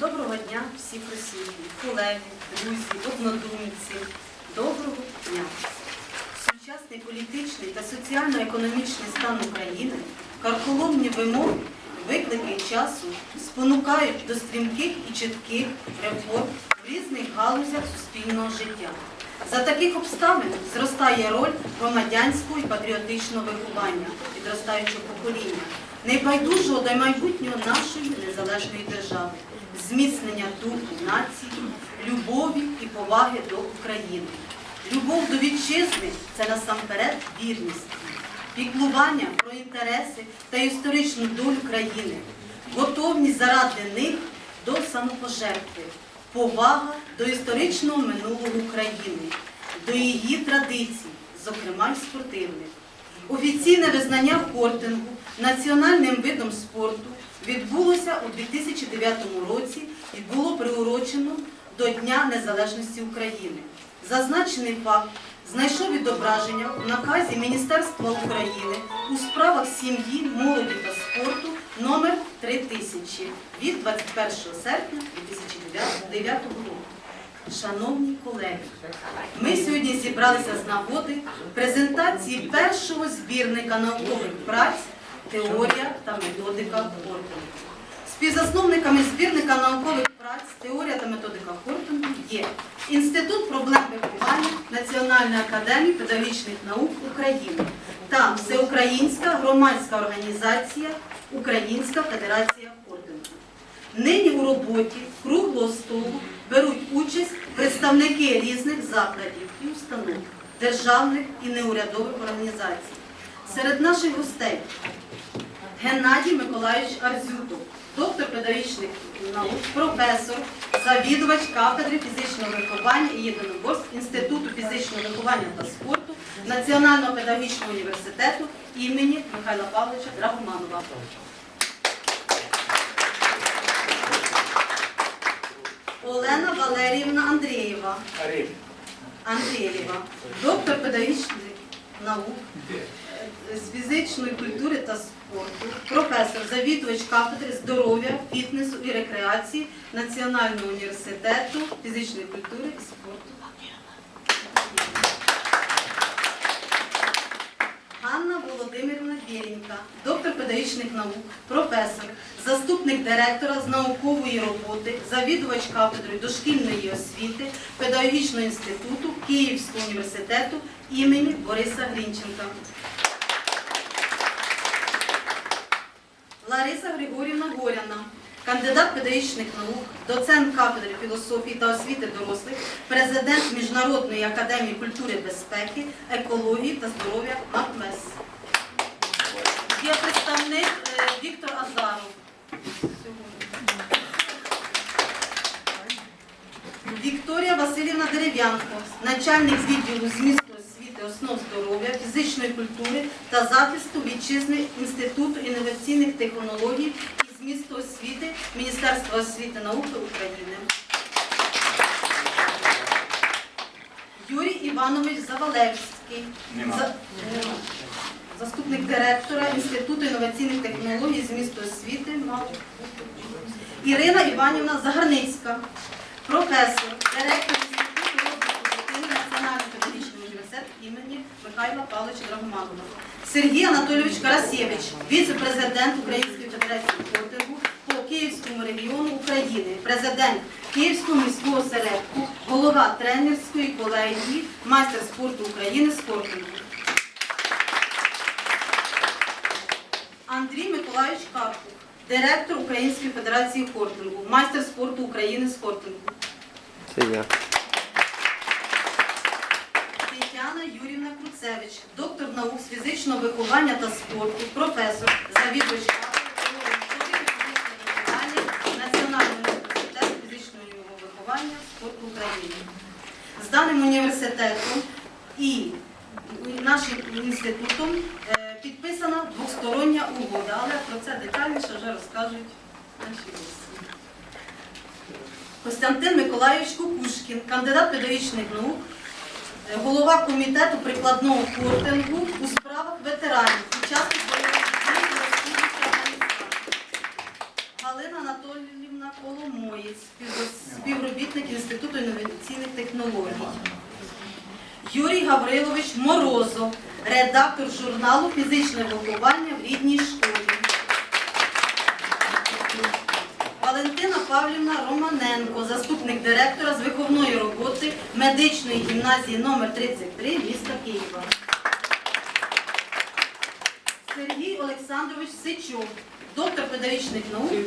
Доброго дня всі присутні, колеги, друзі, однодумці. Доброго дня. Сучасний політичний та соціально-економічний стан України, карколомні вимоги, виклики часу спонукають до стрімких і чітких реформ в різних галузях суспільного життя. За таких обставин зростає роль громадянського і патріотичного виховання підростаючого покоління, найбайдужого до майбутнього нашої незалежної держави, зміцнення духу нації, любові і поваги до України. Любов до вітчизни це насамперед вірність, піклування про інтереси та історичну долю країни, готовність заради них до самопожертви, повага до історичного минулого України, до її традицій, зокрема й спортивних. Офіційне визнання хортингу національним видом спорту відбулося у 2009 році і було приурочено до Дня Незалежності України. Зазначений факт знайшов відображення в наказі Міністерства України у справах сім'ї, молоді та спорту номер 3000 від 21 серпня 2009 року. Шановні колеги, ми сьогодні зібралися з нагоди презентації першого збірника наукових праць Теорія та методика Хортингу. Співзасновниками збірника наукових праць Теорія та методика Хортингу є Інститут проблем виховання Національної академії педагогічних наук України та Всеукраїнська громадська організація Українська Федерація Хортингу. Нині у роботі круглого столу беруть участь представники різних закладів і установ, державних і неурядових організацій. Серед наших гостей Геннадій Миколаївич Арзютов, доктор педагогічних наук, професор, завідувач кафедри фізичного виховання і єдиноборств Інституту фізичного виховання та спорту Національного педагогічного університету імені Михайла Павловича Драгоманова. Олена Валеріївна Андрієва. Андрієва, доктор педагогічних наук з фізичної культури та спорту, професор, завідувач кафедри здоров'я, фітнесу і рекреації Національного університету фізичної культури і спорту. Ганна Володимирівна Вєрінька, доктор педагогічних наук, професор, заступник директора з наукової роботи, завідувач кафедрою дошкільної освіти Педагогічного інституту Київського університету імені Бориса Грінченка. Лариса Григорівна Горяна, кандидат педагогічних наук, доцент кафедри філософії та освіти дорослих, президент Міжнародної академії культури безпеки, екології та здоров'я МАКМЕС. Є представник е, Віктор Азаров. Вікторія Васильівна Дерев'янко, начальник відділу змісту основ здоров'я, фізичної культури та захисту вітчизни Інституту інноваційних технологій і змісту освіти Міністерства освіти і науки України. Юрій Іванович Завалевський, Нема. За- Нема. заступник директора Інституту інноваційних технологій з місту освіти. Ірина Іванівна Загарницька, професор, директор Інституту розвитку дитини педагогічного імені Михайла Павловича Драгоманова. Сергій Анатолійович Карасєвич, віце-президент Української федерації хортингу по Київському регіону України, президент Київського міського осередку, голова тренерської колегії, майстер спорту України з хортингу. Андрій Миколаївич Карпух, директор Української федерації хортингу, майстер спорту України з хортингу. Це я. Юрівна доктор наук з фізичного виховання та спорту, професор, завідувач Національного університету фізичного виховання спорту України. З даним університетом і нашим інститутом е, підписана двостороння угода, але про це детальніше вже розкажуть наші гості. Костянтин Миколайович Кукушкін, кандидат педагогічних наук, голова комітету прикладного хортингу у справах ветеранів, учасник бойових дій Галина Анатоліївна спів- співробітник Інституту інноваційних технологій. Юрій Гаврилович Морозов, редактор журналу Фізичне виховання в рідній школі. Валентина Павлівна Романенко, заступник директора з виховної роботи медичної гімназії номер 33 міста Києва. Сергій Олександрович Сичук, доктор педагогічних наук,